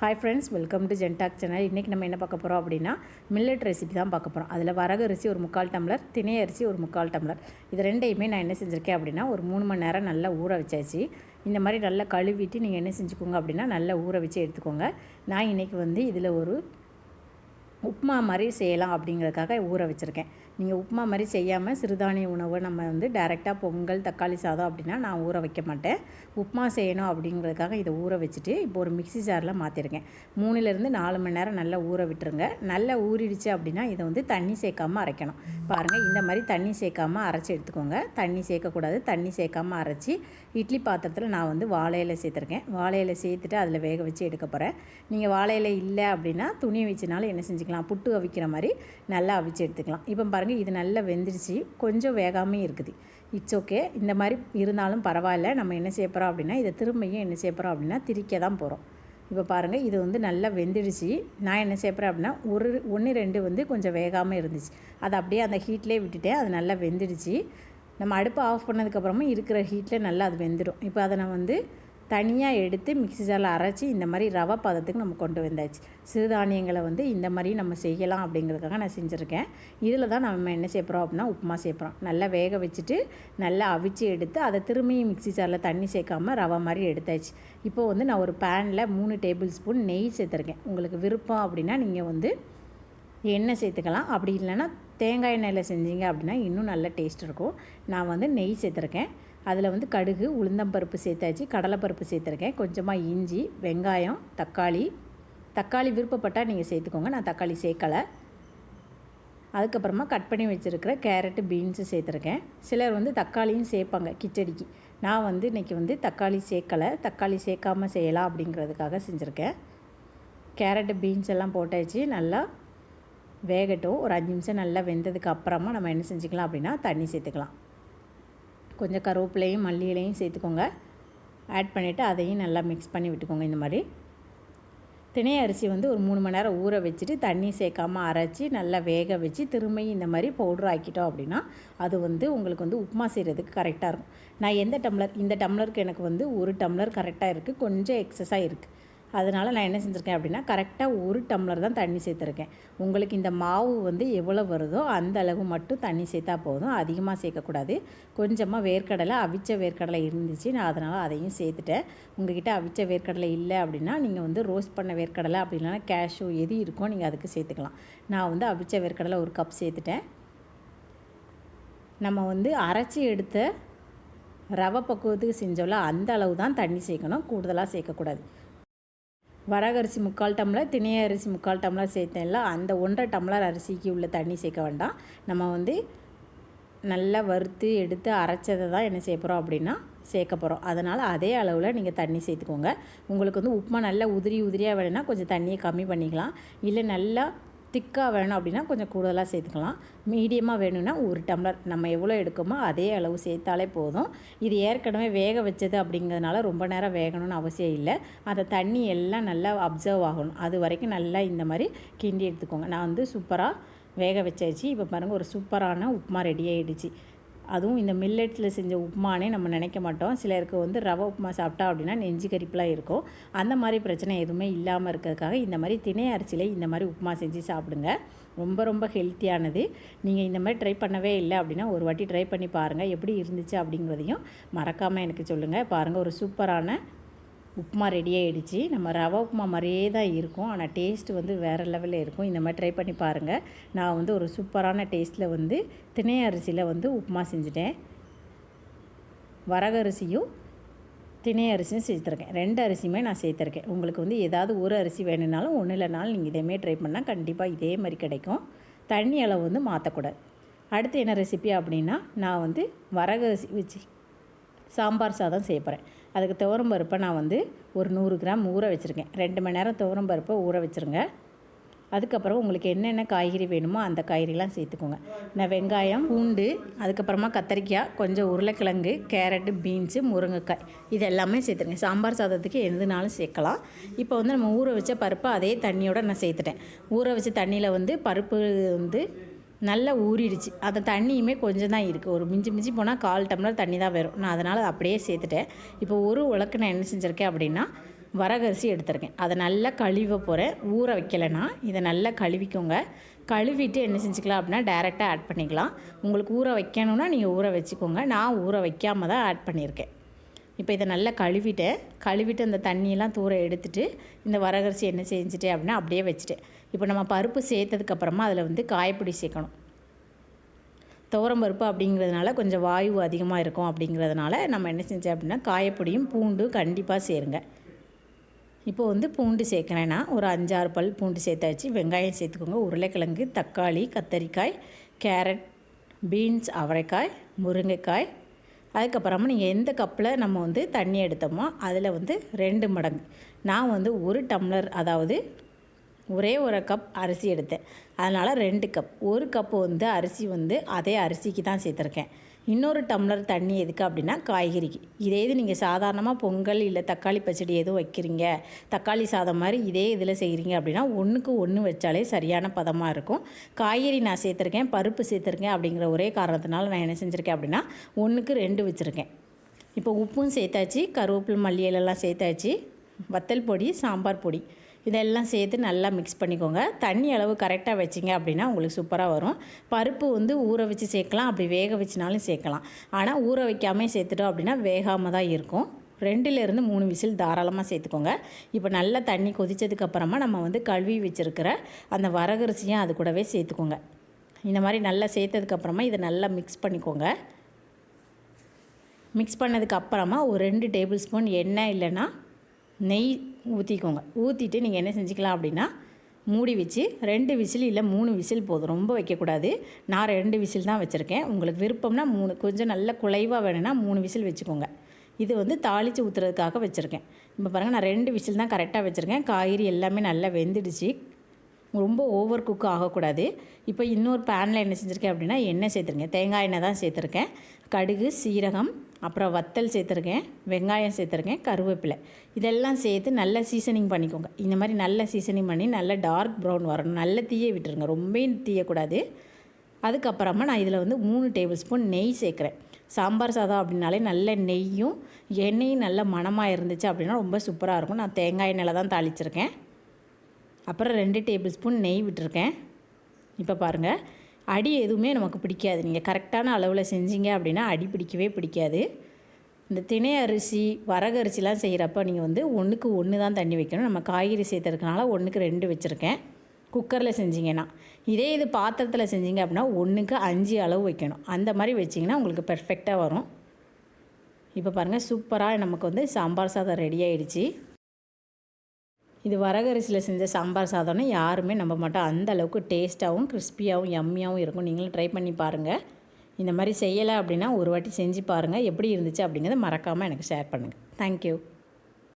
Hi friends welcome to ஜென்டாக் channel இன்றைக்கி நம்ம என்ன பார்க்க போகிறோம் அப்படின்னா மில்லட் ரெசிபி தான் பார்க்க போகிறோம் அதில் வரகு அரிசி ஒரு முக்கால் டம்ளர் திணை அரிசி ஒரு முக்கால் டம்ளர். இது ரெண்டையுமே நான் என்ன செஞ்சுருக்கேன் அப்படின்னா ஒரு மூணு மணி நேரம் நல்லா ஊற வச்சாச்சு. இந்த மாதிரி நல்லா கழுவிட்டு நீங்கள் என்ன செஞ்சுக்கோங்க அப்படின்னா நல்லா ஊற வச்சு எடுத்துக்கோங்க. நான் இன்றைக்கி வந்து இதில் ஒரு உப்புமா மாதிரி செய்யலாம் அப்படிங்கிறதுக்காக ஊற வச்சுருக்கேன். நீங்கள் உப்புமா மாதிரி செய்யாமல் சிறுதானிய உணவை நம்ம வந்து டைரெக்டாக பொங்கல் தக்காளி சாதம் அப்படின்னா நான் ஊற வைக்க மாட்டேன். உப்புமா செய்யணும் அப்படிங்கிறதுக்காக இதை ஊற வச்சுட்டு இப்போ ஒரு மிக்ஸி ஜாரில் மாற்றிருக்கேன் மூணுலேருந்து நாலு மணி நேரம் நல்லா ஊற விட்டுருங்க. நல்லா ஊறிடுச்சு அப்படின்னா இதை வந்து தண்ணி சேர்க்காமல் அரைக்கணும். பாருங்கள் இந்த மாதிரி தண்ணி சேர்க்காமல் அரைச்சி எடுத்துக்கோங்க. தண்ணி சேர்க்கக்கூடாது. தண்ணி சேர்க்காமல் அரைச்சி இட்லி பாத்திரத்தில் நான் வந்து வாழையில் சேர்த்துருக்கேன். வாழையில் சேர்த்துட்டு அதில் வேக வச்சு எடுக்க போகிறேன் நீங்கள் வாழையில் இல்லை அப்படின்னா துணி வச்சுனாலும் என்ன செஞ்சுக்கலாம்? புட்டு அவிக்கிற மாதிரி நல்லா அவிச்சு எடுத்துக்கலாம். இப்போ பாருங்கள் இது நல்லா வெந்துருச்சு. கொஞ்சம் வேகாமே இருக்குது. இட்ஸ் ஓகே இந்த மாதிரி இருந்தாலும் பரவாயில்ல. நம்ம என்ன செய்ய போகிறோம் அப்படின்னா இதை திரும்பியும் என்ன செய்ய போகிறோம் அப்படின்னா திரிக்க தான் போகிறோம் இப்போ பாருங்கள் இது வந்து நல்லா வெந்துடுச்சு நான் என்ன செய்யப்பறேன் அப்படின்னா ஒரு ஒன்று ரெண்டு வந்து கொஞ்சம் வேகாமல் இருந்துச்சு. அதை அப்படியே அந்த ஹீட்லேயே விட்டுட்டேன் அது நல்லா வெந்துடுச்சு. நம்ம அடுப்பை ஆஃப் பண்ணதுக்கப்புறமா இருக்கிற ஹீட்டில் நல்லா அது வெந்துடும் இப்போ அதை நான் வந்து தனியாக எடுத்து மிக்ஸி ஜாரில் அரைச்சி இந்த மாதிரி ரவை பதத்துக்கு நம்ம கொண்டு வந்தாச்சு. சிறுதானியங்களை வந்து இந்த மாதிரி நம்ம செய்யலாம் அப்படிங்கிறதுக்காக நான் செஞ்சுருக்கேன். இதில் தான் நம்ம என்ன செய்யப்படுறோம் அப்படின்னா உப்புமா சேர்க்குறோம் நல்லா வேக வச்சுட்டு நல்லா அவிச்சு எடுத்து அதை திரும்பியும் மிக்ஸி ஜாரில் தண்ணி சேர்க்காமல் ரவை மாதிரி எடுத்தாச்சு. இப்போ வந்து நான் ஒரு பேனில் மூணு டேபிள் ஸ்பூன் நெய் சேர்த்துருக்கேன். உங்களுக்கு விருப்பம் அப்படின்னா நீங்கள் வந்து எண்ணெய் சேர்த்துக்கலாம். அப்படி இல்லைன்னா தேங்காய் எண்ணெயில் செஞ்சீங்க அப்படின்னா இன்னும் நல்ல டேஸ்ட் இருக்கும். நான் வந்து நெய் சேர்த்துருக்கேன். அதில் வந்து கடுகு உளுந்தம்பருப்பு சேர்த்தாச்சு. கடலைப்பருப்பு சேர்த்துருக்கேன். கொஞ்சமாக இஞ்சி வெங்காயம் தக்காளி. தக்காளி விருப்பப்பட்டால் நீங்கள் சேர்த்துக்கோங்க. நான் தக்காளி சேர்க்கலை. அதுக்கப்புறமா கட் பண்ணி வச்சுருக்கிற கேரட்டு பீன்ஸு சேர்த்துருக்கேன். சிலர் வந்து தக்காளியும் சேர்ப்பாங்க கிச்சடிக்கு. நான் வந்து இன்றைக்கி வந்து தக்காளி சேர்க்கலை. தக்காளி சேர்க்காமல் செய்யலாம் அப்படிங்கிறதுக்காக செஞ்சுருக்கேன். கேரட்டு பீன்ஸ் எல்லாம் போட்டாச்சு. நல்லா வேகட்டும். ஒரு அஞ்சு நிமிஷம் நல்லா வெந்ததுக்கு அப்புறமா நம்ம என்ன செஞ்சுக்கலாம் அப்படின்னா தண்ணி சேர்த்துக்கலாம். கொஞ்சம் கருவேப்பிலையும் மல்லியிலையும் சேர்த்துக்கோங்க. ஆட் பண்ணிவிட்டு அதையும் நல்லா மிக்ஸ் பண்ணி விட்டுக்கோங்க இந்த மாதிரி. திணை அரிசி வந்து ஒரு மூணு மணி நேரம் ஊற வச்சுட்டு தண்ணி சேர்க்காமல் அரைச்சி நல்லா வேக வச்சு திரும்பியும் இந்த மாதிரி பவுட்ரு ஆக்கிட்டோம் அப்படின்னா அது வந்து உங்களுக்கு வந்து உப்புமா செய்கிறதுக்கு கரெக்டாக இருக்கும். நான் எந்த டம்ளர் இந்த டம்ளருக்கு எனக்கு வந்து ஒரு டம்ளர் கரெக்டாக இருக்குது கொஞ்சம் எக்ஸஸாக இருக்குது அதனால் நான் என்ன செஞ்சுருக்கேன் அப்படின்னா கரெக்டாக ஒரு டம்ளர் தான் தண்ணி சேர்த்துருக்கேன். உங்களுக்கு இந்த மாவு வந்து எவ்வளோ வருதோ அந்த அளவு மட்டும் தண்ணி சேர்த்தா போதும். அதிகமாக சேர்க்கக்கூடாது. கொஞ்சமாக வேர்க்கடலை அவிச்ச வேர்க்கடலை இருந்துச்சு. நான் அதனால் அதையும் சேர்த்துட்டேன். உங்ககிட்ட அவிச்ச வேர்க்கடலை இல்லை அப்படின்னா நீங்கள் வந்து ரோஸ்ட் பண்ண வேர்க்கடலை அப்படி இல்லைனா கேஷு எது இருக்கோ நீங்கள் அதுக்கு சேர்த்துக்கலாம். நான் வந்து அவிச்ச வேர்க்கடலை ஒரு கப் சேர்த்துட்டேன். நம்ம வந்து அரைச்சி எடுத்த ரவை பக்குவத்துக்கு செஞ்சோம்ல அந்த அளவு தான் தண்ணி சேர்க்கணும். கூடுதலாக சேர்க்கக்கூடாது. வரகரிசி முக்கால் டம்ளர் திணைய அரிசி முக்கால் டம்ளர் சேர்த்தேன்ல அந்த ஒன்றரை டம்ளர் அரிசிக்கு உள்ள தண்ணி சேர்க்க வேண்டாம். நம்ம வந்து நல்லா வறுத்து எடுத்து அரைச்சதை தான் என்ன செய்ய போகிறோம் அப்படின்னா சேர்க்க போகிறோம் அதனால் அதே அளவில் நீங்கள் தண்ணி சேர்த்துக்கோங்க. உங்களுக்கு வந்து உப்புமா நல்லா உதிரி உதிரியாக வேணும்னா கொஞ்சம் தண்ணியை கம்மி பண்ணிக்கலாம். இல்லை நல்லா திக்காக வேணும் அப்படின்னா கொஞ்சம் கூடுதலாக சேர்த்துக்கலாம். மீடியமாக வேணும்னா ஒரு டம்ளர். நம்ம எவ்வளோ எடுக்கோமோ அதே அளவு சேர்த்தாலே போதும். இது ஏற்கனவே வேக வச்சது அப்படிங்கிறதுனால ரொம்ப நேரம் வேகணும்னு அவசியம் இல்லை. அதை தண்ணி எல்லாம் நல்லா அப்சர்வ் ஆகணும். அது வரைக்கும் நல்லா இந்த மாதிரி கிண்டி எடுத்துக்கோங்க. நான் வந்து சூப்பராக வேக வச்சாச்சு. இப்போ பாருங்கள் ஒரு சூப்பரான உப்புமா ரெடி ஆகிடுச்சு அதுவும் இந்த மில்லட்ஸில் செஞ்ச உப்புமானே நம்ம நினைக்க மாட்டோம். சிலருக்கு வந்து ரவை உப்புமா சாப்பிட்டா அப்படின்னா நெஞ்சு கரிப்பெலாம் இருக்கும். அந்த மாதிரி பிரச்சனை எதுவுமே இல்லாமல் இருக்கிறதுக்காக இந்த மாதிரி திணை அரிசியில் இந்த மாதிரி உப்புமா செஞ்சு சாப்பிடுங்க. ரொம்ப ரொம்ப ஹெல்த்தியானது நீங்கள் இந்த மாதிரி ட்ரை பண்ணவே இல்லை அப்படின்னா ஒரு வாட்டி ட்ரை பண்ணி பாருங்கள் எப்படி இருந்துச்சு அப்படிங்கிறதையும் மறக்காமல் எனக்கு சொல்லுங்கள் பாருங்கள் ஒரு சூப்பரான உப்புமா ரெடி ஆகிடுச்சு நம்ம ரவா உப்புமா மாதிரியே தான் இருக்கும். ஆனால் டேஸ்ட் வந்து வேறு லெவலில் இருக்கும். இந்த மாதிரி ட்ரை பண்ணி பாருங்கள் நான் வந்து ஒரு சூப்பரான டேஸ்ட்டில் வந்து திணை அரிசியில் வந்து உப்புமா செஞ்சுட்டேன். வரகரிசியும் திணை அரிசியும் சேர்த்துருக்கேன். ரெண்டு அரிசியுமே நான் சேர்த்துருக்கேன். உங்களுக்கு வந்து ஏதாவது ஒரு அரிசி வேணும்னாலும் ஒன்றும் இல்லைனாலும் நீங்கள் இதேமாரி ட்ரை பண்ணால் கண்டிப்பாக இதே மாதிரி கிடைக்கும். தண்ணி அளவு வந்து மாற்றக்கூடாது அடுத்து என்ன ரெசிபி அப்படின்னா நான் வந்து வரகரிசி வச்சு சாம்பார் சாதம் செய்ய போகிறேன் அதுக்கு துவரம் பருப்பை நான் வந்து ஒரு நூறு கிராம் ஊற வச்சுருக்கேன். ரெண்டு மணி நேரம் துவரம் பருப்பை ஊற வச்சுருங்க. அதுக்கப்புறம் உங்களுக்கு என்னென்ன காய்கறி வேணுமோ அந்த காய்கறிலாம் சேர்த்துக்கோங்க. நான் வெங்காயம் பூண்டு அதுக்கப்புறமா கத்திரிக்காய் கொஞ்சம் உருளைக்கிழங்கு கேரட்டு பீன்ஸு முருங்கைக்காய் இது எல்லாமே சேர்த்துருங்க. சாம்பார் சாதத்துக்கு எதுனாலும் சேர்க்கலாம். இப்போ வந்து நம்ம ஊற வச்ச பருப்பை அதே தண்ணியோடு நான் சேர்த்துட்டேன். ஊற வச்ச தண்ணியில் வந்து பருப்பு வந்து நல்லா ஊறிடுச்சு. அந்த தண்ணியுமே கொஞ்சம் தான் இருக்குது ஒரு மிஞ்சி மிஞ்சி போனால் கால் டம்ளர் தண்ணி தான் வரும். நான் அதனால் அப்படியே சேர்த்துட்டேன். இப்போ ஒரு உலக்கு நான் என்ன செஞ்சுருக்கேன் அப்படின்னா வரகரிசி எடுத்திருக்கேன். அதை நல்லா கழுவ போகிறேன் ஊற வைக்கலைன்னா இதை நல்லா கழுவிக்கோங்க. கழுவிட்டு என்ன செஞ்சுக்கலாம் அப்படின்னா டேரெக்டாக ஆட் பண்ணிக்கலாம். உங்களுக்கு ஊற வைக்கணுன்னா நீங்கள் ஊற வச்சுக்கோங்க. நான் ஊற வைக்காமல் தான் ஆட் பண்ணியிருக்கேன். இப்போ இதை நல்லா கழுவிட்டேன் கழுவிட்டு அந்த தண்ணியெல்லாம் தூர எடுத்துட்டு இந்த வரகரிசி என்ன செஞ்சுட்டேன் அப்படின்னா அப்படியே வச்சுட்டேன். இப்போ நம்ம பருப்பு சேர்த்ததுக்கப்புறமா அதில் வந்து காயப்பொடி சேர்க்கணும். துவரம் பருப்பு அப்படிங்கிறதுனால கொஞ்சம் வாயு அதிகமாக இருக்கும் அப்படிங்கிறதுனால நம்ம என்ன செஞ்சோம் அப்படின்னா காயப்பொடியும் பூண்டும் கண்டிப்பாக சேருங்க. இப்போ வந்து பூண்டு சேர்க்குறேன்னா ஒரு அஞ்சாறு பல் பூண்டு சேர்த்தாச்சு. வெங்காயம் சேர்த்துக்கோங்க. உருளைக்கிழங்கு தக்காளி கத்தரிக்காய் கேரட் பீன்ஸ் அவரைக்காய் முருங்கைக்காய். அதுக்கப்புறமா நீங்கள் எந்த கப்பில் நம்ம வந்து தண்ணி எடுத்தோமோ அதில் வந்து ரெண்டு மடங்கு. நான் வந்து ஒரு டம்ளர் அதாவது ஒரே ஒரு கப் அரிசி எடுத்தேன். அதனால் ரெண்டு கப் ஒரு கப்பு வந்து அரிசி வந்து அதே அரிசிக்கு தான் சேர்த்துருக்கேன். இன்னொரு டம்ளர் தண்ணி எதுக்கு அப்படின்னா காய்கறிக்கு. இதே இது நீங்கள் சாதாரணமாக பொங்கல் இல்லை தக்காளி பச்சடி எதுவும் வைக்கிறீங்க. தக்காளி சாதம் மாதிரி இதே இதில் செய்கிறீங்க அப்படின்னா ஒன்றுக்கு ஒன்று வச்சாலே சரியான பதமாக இருக்கும். காய்கறி நான் சேர்த்துருக்கேன் பருப்பு சேர்த்துருக்கேன் அப்படிங்கிற ஒரே காரணத்தினால நான் என்ன செஞ்சுருக்கேன் அப்படின்னா ஒன்றுக்கு ரெண்டு வச்சுருக்கேன். இப்போ உப்பும் சேர்த்தாச்சு கருவேப்பிலை மல்லி சேர்த்தாச்சு வத்தல் பொடி சாம்பார் பொடி. இதெல்லாம் சேர்த்து நல்லா மிக்ஸ் பண்ணிக்கோங்க. தண்ணி அளவு கரெக்டாக வச்சிங்க அப்படின்னா உங்களுக்கு சூப்பராக வரும். பருப்பு வந்து ஊற வச்சு சேர்க்கலாம். அப்படி வேக வச்சுனாலும் சேர்க்கலாம். ஆனால் ஊற வைக்காமல் சேர்த்துட்டோம் அப்படின்னா வேகாமல் தான் இருக்கும். ரெண்டுலேருந்து மூணு விசில் தாராளமாக சேர்த்துக்கோங்க. இப்போ நல்லா தண்ணி கொதித்ததுக்கப்புறமா நம்ம வந்து கழுவி வச்சுருக்கிற அந்த வரகரிசியும் அது கூடவே சேர்த்துக்கோங்க. இந்த மாதிரி நல்லா சேர்த்ததுக்கப்புறமா இதை நல்லா மிக்ஸ் பண்ணிக்கோங்க. மிக்ஸ் பண்ணதுக்கப்புறமா ஒரு ரெண்டு டேபிள் ஸ்பூன் எண்ணெய் இல்லைன்னா நெய் ஊற்றிக்கோங்க ஊற்றிட்டு நீங்கள் என்ன செஞ்சுக்கலாம் அப்படின்னா மூடி வச்சு ரெண்டு விசில் இல்லை மூணு விசில் போதும். ரொம்ப வைக்கக்கூடாது. நான் ரெண்டு விசில் தான் வச்சுருக்கேன். உங்களுக்கு விருப்பம்னா மூணு கொஞ்சம் நல்ல குலைவாக வேணும்னா மூணு விசில் வச்சுக்கோங்க. இது வந்து தாளித்து ஊற்றுறதுக்காக வச்சுருக்கேன். இப்போ பாருங்கள் நான் ரெண்டு விசில் தான் கரெக்டாக வச்சுருக்கேன். காய்கறி எல்லாமே நல்லா வெந்துடுச்சு. ரொம்ப ஓவர் குக் ஆகக்கூடாது. இப்போ இன்னொரு பேனில் என்ன செஞ்சுருக்கேன் அப்படின்னா எண்ணெய் சேர்த்துருக்கேன். தேங்காய் எண்ணெய் தான் சேர்த்துருக்கேன். கடுகு சீரகம் அப்புறம் வத்தல் சேர்த்துருக்கேன் வெங்காயம் சேர்த்துருக்கேன் கருவேப்பிலை. இதெல்லாம் சேர்த்து நல்லா சீசனிங் பண்ணிக்கோங்க. இந்த மாதிரி நல்ல சீசனிங் பண்ணி நல்ல டார்க் ப்ரௌன் வரணும். நல்ல தீயை விட்டுருங்க. ரொம்பவும் தீயக்கூடாது. அதுக்கப்புறமா நான் இதில் வந்து மூணு டேபிள் ஸ்பூன் நெய் சேர்க்குறேன். சாம்பார் சாதம் அப்படின்னாலே நல்ல நெய்யும் எண்ணெயும் நல்ல மணமாக இருந்துச்சு அப்படின்னா ரொம்ப சூப்பராக இருக்கும். நான் தேங்காய் எண்ணெயில் தான் தாளிச்சிருக்கேன். அப்புறம் ரெண்டு டேபிள் ஸ்பூன் நெய் விட்டுருக்கேன். இப்போ பாருங்கள் அடி எதுவுமே நமக்கு பிடிக்காது. நீங்கள் கரெக்டான அளவில் செஞ்சீங்க அப்படின்னா அடி பிடிக்கவே பிடிக்காது. இந்த திணை அரிசி வரகரிசிலாம் செய்கிறப்ப நீங்கள் வந்து ஒன்றுக்கு ஒன்று தான் தண்ணி வைக்கணும். நம்ம காய்கறி சேர்த்துருக்கனால ஒன்றுக்கு ரெண்டு வச்சுருக்கேன். குக்கரில் செஞ்சிங்கன்னா. இதே இது பாத்திரத்தில் செஞ்சீங்க அப்படின்னா ஒன்றுக்கு அஞ்சு அளவு வைக்கணும். அந்த மாதிரி வச்சிங்கன்னா உங்களுக்கு பெர்ஃபெக்டாக வரும். இப்போ பாருங்கள் சூப்பராக நமக்கு வந்து சாம்பார் சாதம் ரெடி ஆகிடுச்சி இது வரகரிசியில் செஞ்ச சாம்பார் சாதம்னு யாருமே நம்ப மாட்டோம். அந்த அளவுக்கு டேஸ்ட்டாகவும் கிறிஸ்பியாகவும் யம்மியாகவும் இருக்கும். நீங்களும் ட்ரை பண்ணி பாருங்கள் இந்த மாதிரி செய்யலை அப்படின்னா ஒரு வாட்டி செஞ்சு பாருங்கள் எப்படி இருந்துச்சு அப்படிங்கிறத மறக்காமல் எனக்கு ஷேர் பண்ணுங்கள் தேங்க்யூ